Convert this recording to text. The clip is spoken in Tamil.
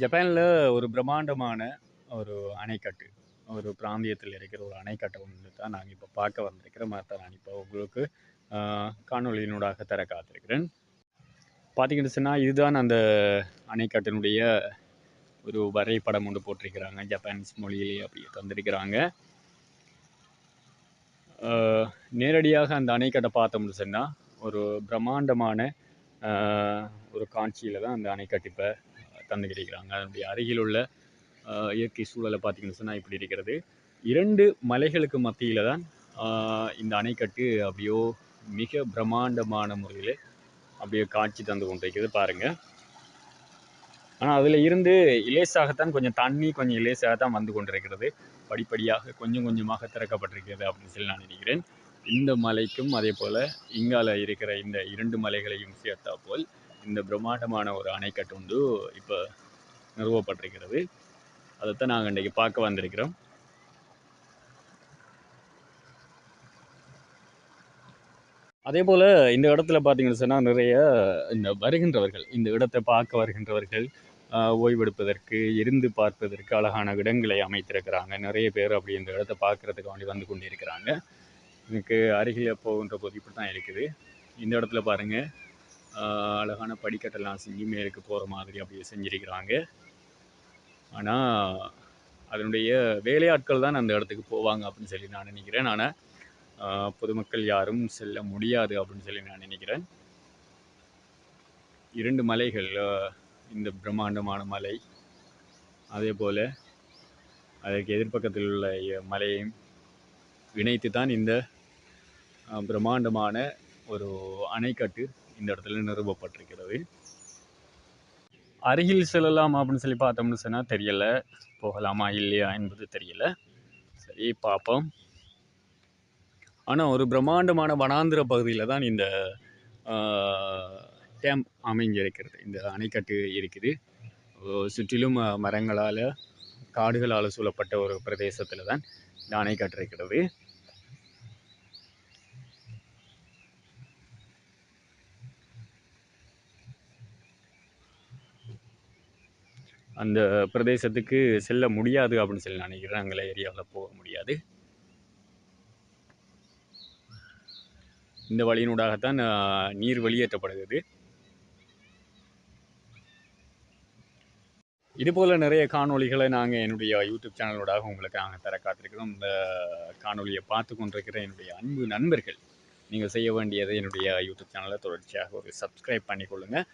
ஜப்பானில் ஒரு பிரம்மாண்டமான ஒரு அணைக்கட்டு ஒரு பிராந்தியத்தில் இருக்கிற ஒரு அணைக்கட்டை ஒன்று தான் நாங்கள் இப்போ பார்க்க வந்திருக்கிறோம் அதை நான் இப்போ உங்களுக்கு காணொளியினூடாக தர காத்திருக்கிறேன். பார்த்தீங்கன்னு சொன்னால் இதுதான் அந்த அணைக்கட்டினுடைய ஒரு வரைபடம் ஒன்று போட்டிருக்கிறாங்க. ஜப்பானீஸ் மொழியிலேயே அப்படி தந்திருக்கிறாங்க. நேரடியாக அந்த அணைக்கட்டை பார்த்தோம்னு சொன்னால் ஒரு பிரம்மாண்டமான ஒரு காட்சியில் தான் அந்த அணைக்கட்டு இப்போ தந்து கிடைக்கிறாங்க. அதனுடைய அருகில் உள்ள இயற்கை சூழலை பார்த்திங்கன்னு சொன்னால் இப்படி இருக்கிறது. இரண்டு மலைகளுக்கு மத்தியில் தான் இந்த அணைக்கட்டு அப்படியோ மிக பிரம்மாண்டமான முறையில் அப்படியே காட்சி தந்து கொண்டிருக்கிறது பாருங்கள் ஆனால் அதில் இருந்து இலேசாகத்தான் கொஞ்சம் தண்ணி கொஞ்சம் இலேசாகத்தான் வந்து கொண்டிருக்கிறது. படிப்படியாக கொஞ்சம் கொஞ்சமாக திறக்கப்பட்டிருக்கிறது அப்படின்னு சொல்லி நான் நினைக்கிறேன். இந்த மலைக்கும் அதே போல் இங்கால இருக்கிற இந்த இரண்டு மலைகளையும் சேர்த்தா போல் இந்த பிரம்மாண்டமான ஒரு அணைக்கட்டு வந்து இப்போ நிறுவப்பட்டிருக்கிறது. அதைத்தான் நாங்கள் இன்றைக்கி பார்க்க வந்திருக்கிறோம். அதே போல் இந்த இடத்துல பார்த்தீங்கன்னு சொன்னால் நிறைய இந்த வருகின்றவர்கள் இந்த இடத்தை பார்க்க வருகின்றவர்கள் ஆஹ், ஓய்வெடுப்பதற்கு இருந்து பார்ப்பதற்கு அழகான இடங்களை அமைத்திருக்கிறாங்க. நிறைய பேர் அப்படி இந்த இடத்தை பார்க்கறதுக்கு வேண்டி வந்து கொண்டிருக்கிறாங்க. எனக்கு அருகில் போகின்ற போது இப்படி தான் இருக்குது. இந்த இடத்துல பாருங்கள் அழகான படிக்கட்டெல்லாம் செஞ்சு மேலுக்கு போகிற மாதிரி அப்படியே செஞ்சுருக்கிறாங்க. ஆனால் அதனுடைய வேலையாட்கள் தான் அந்த இடத்துக்கு போவாங்க அப்படின்னு சொல்லி நான் நினைக்கிறேன். ஆனால் பொதுமக்கள் யாரும் செல்ல முடியாது அப்படின்னு சொல்லி நான் நினைக்கிறேன். இரண்டு மலைகள் இந்த பிரம்மாண்டமான மலை அதே போல் அதற்கு எதிர்ப்பக்கத்தில் உள்ள மலையையும் இணைத்து தான் இந்த பிரம்மாண்டமான ஒரு அணைக்கட்டு இந்த இடத்துல நிறுவப்பட்டிருக்கிறது. அருகில் செல்லலாம் அப்படின்னு சொல்லி பார்த்தோம்னு சொன்னால் தெரியல. போகலாமா இல்லையா என்பது தெரியல. சரி பார்ப்போம். ஆனால் ஒரு பிரம்மாண்டமான வனாந்திர பகுதியில் தான் இந்த டேம் அமைஞ்சிருக்கிறது இந்த அணைக்கட்டு இருக்குது. சுற்றிலும் மரங்களால் காடுகளால் சூழப்பட்ட ஒரு பிரதேசத்தில் தான் இந்த அணைக்கட்டு இருக்கிறது. அந்த பிரதேசத்துக்கு செல்ல முடியாது அப்படின்னு சொல்லி நினைக்கிறேன். அங்கே ஏரியாவில் போக முடியாது. இந்த வழியினூடாகத்தான் நீர் வெளியேற்றப்படுகிறது. இதுபோல் நிறைய காணொளிகளை நாங்கள் என்னுடைய யூடியூப் சேனலோடாக உங்களுக்கு நாங்கள் தர காத்திருக்கிறோம். இந்த காணொலியை பார்த்து கொண்டிருக்கிற என்னுடைய அன்பு நண்பர்கள் நீங்கள் செய்ய வேண்டியது என்னுடைய யூடியூப் சேனலை தொடர்ச்சியாக ஒரு சப்ஸ்கிரைப் பண்ணிக்கொள்ளுங்கள்